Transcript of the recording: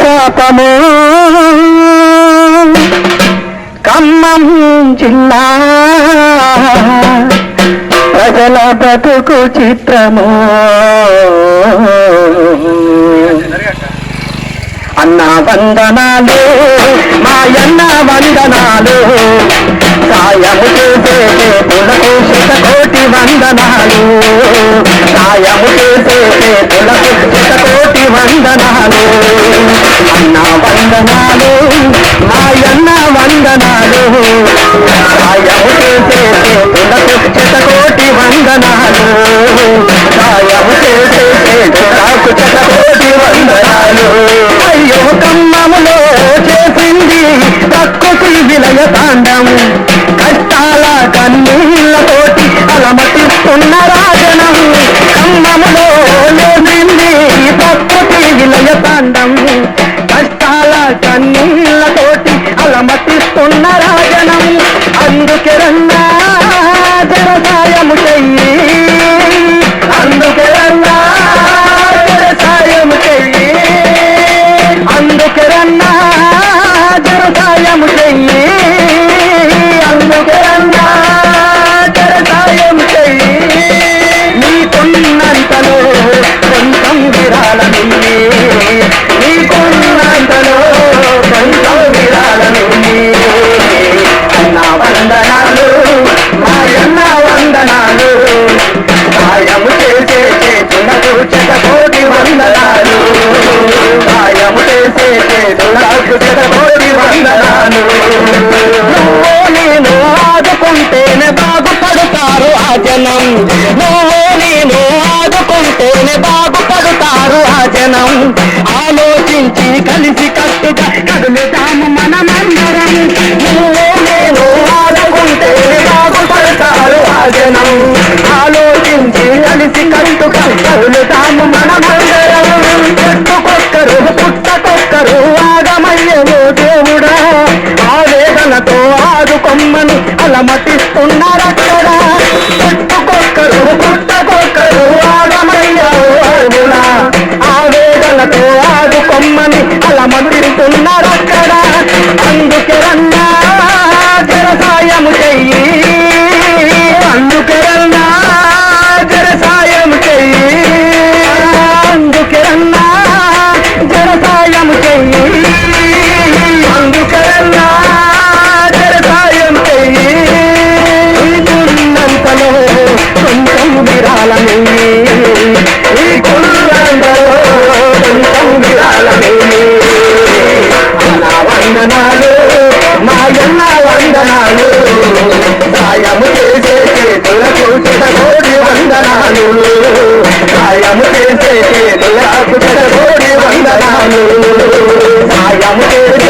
పాపము ఖమ్మం జిల్లా ప్రజల బతుకు చిత్రము అన్న వందనాలు మాయన్న వందనాలు సాయము చేసే పులకు శతకోటి వందనాలు సాయము చేసే పులకు వందనాలు అన్న వందనాలు మాయన్న వందనాలు సాయము చేసే పులకు వందనాలు సాయము చేసే పులకు వందనాలు అయ్యో కమ్మములో చేసింది తక్కువ విలయ తాండం నువ్వు నేను ఆదుకుంటేనే బాగుపడతారు ఆ జనం నువ్వు నేను ఆదుకుంటేనే బాగుపడతారు ఆ జనం ఆలోచించి కలిసి కట్టుగా కదులుతాము మనం ఆవేదనతో ఆదుకొమ్మని అలమటిస్తున్నారక్కడ. చెట్టుకొక్కరు పుట్టకొక్కరు చేతులకు